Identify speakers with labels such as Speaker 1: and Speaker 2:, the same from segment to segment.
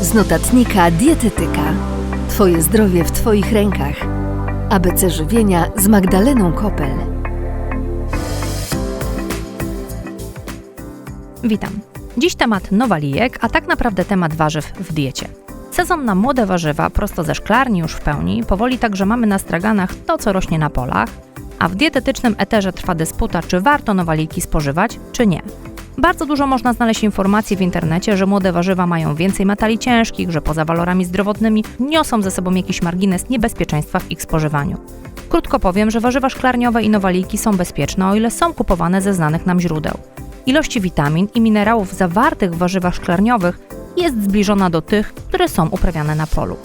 Speaker 1: Z notatnika Dietetyka. Twoje zdrowie w Twoich rękach. ABC żywienia z Magdaleną Kopel.
Speaker 2: Witam. Dziś temat nowalijek, a tak naprawdę temat warzyw w diecie. Sezon na młode warzywa prosto ze szklarni już w pełni, powoli także mamy na straganach to, co rośnie na polach, a w dietetycznym eterze trwa dysputa, czy warto nowalijki spożywać, czy nie. Bardzo dużo można znaleźć informacji w internecie, że młode warzywa mają więcej metali ciężkich, że poza walorami zdrowotnymi niosą ze sobą jakiś margines niebezpieczeństwa w ich spożywaniu. Krótko powiem, że warzywa szklarniowe i nowalijki są bezpieczne, o ile są kupowane ze znanych nam źródeł. Ilości witamin i minerałów zawartych w warzywach szklarniowych jest zbliżona do tych, które są uprawiane na polu.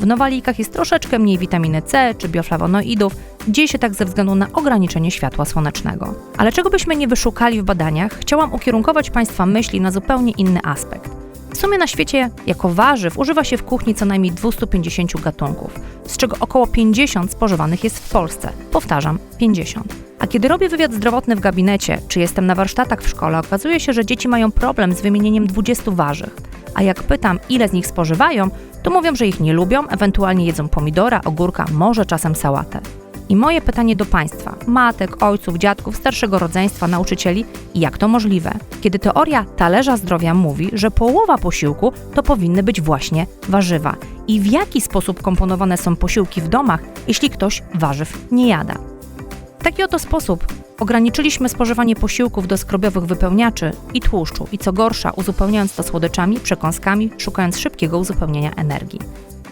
Speaker 2: W nowalijkach jest troszeczkę mniej witaminy C czy bioflawonoidów, dzieje się tak ze względu na ograniczenie światła słonecznego. Ale czego byśmy nie wyszukali w badaniach, chciałam ukierunkować Państwa myśli na zupełnie inny aspekt. W sumie na świecie jako warzyw używa się w kuchni co najmniej 250 gatunków, z czego około 50 spożywanych jest w Polsce. Powtarzam, 50. A kiedy robię wywiad zdrowotny w gabinecie, czy jestem na warsztatach w szkole, okazuje się, że dzieci mają problem z wymienieniem 20 warzyw. A jak pytam, ile z nich spożywają, to mówią, że ich nie lubią, ewentualnie jedzą pomidora, ogórka, może czasem sałatę. I moje pytanie do Państwa, matek, ojców, dziadków, starszego rodzeństwa, nauczycieli, jak to możliwe, kiedy teoria talerza zdrowia mówi, że połowa posiłku to powinny być właśnie warzywa? I w jaki sposób komponowane są posiłki w domach, jeśli ktoś warzyw nie jada? W taki oto sposób ograniczyliśmy spożywanie posiłków do skrobiowych wypełniaczy i tłuszczu i co gorsza, uzupełniając to słodyczami, przekąskami, szukając szybkiego uzupełnienia energii.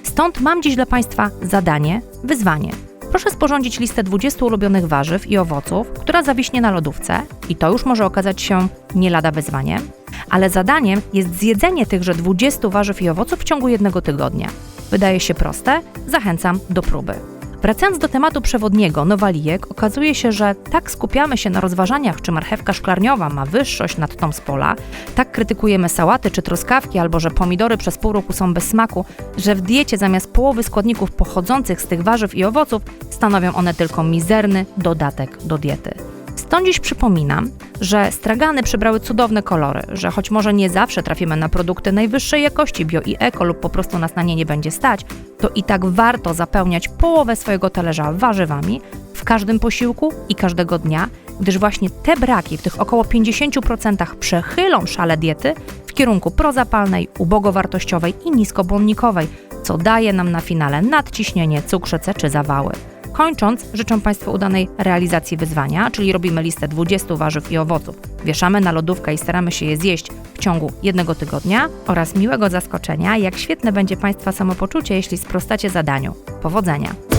Speaker 2: Stąd mam dziś dla Państwa zadanie, wyzwanie. Proszę sporządzić listę 20 ulubionych warzyw i owoców, która zawiśnie na lodówce i to już może okazać się nie lada wyzwaniem, ale zadaniem jest zjedzenie tychże 20 warzyw i owoców w ciągu jednego tygodnia. Wydaje się proste, zachęcam do próby. Wracając do tematu przewodniego, nowalijek, okazuje się, że tak skupiamy się na rozważaniach, czy marchewka szklarniowa ma wyższość nad tą z pola, tak krytykujemy sałaty czy truskawki, albo że pomidory przez pół roku są bez smaku, że w diecie zamiast połowy składników pochodzących z tych warzyw i owoców stanowią one tylko mizerny dodatek do diety. Stąd dziś przypominam, że stragany przybrały cudowne kolory, że choć może nie zawsze trafimy na produkty najwyższej jakości bio i eko lub po prostu nas na nie nie będzie stać, to i tak warto zapełniać połowę swojego talerza warzywami w każdym posiłku i każdego dnia, gdyż właśnie te braki w tych około 50% przechylą szale diety w kierunku prozapalnej, ubogowartościowej i niskobłonnikowej, co daje nam na finale nadciśnienie, cukrzycę czy zawały. Kończąc, życzę Państwu udanej realizacji wyzwania, czyli robimy listę 20 warzyw i owoców, wieszamy na lodówkę i staramy się je zjeść w ciągu jednego tygodnia oraz miłego zaskoczenia, jak świetne będzie Państwa samopoczucie, jeśli sprostacie zadaniu. Powodzenia!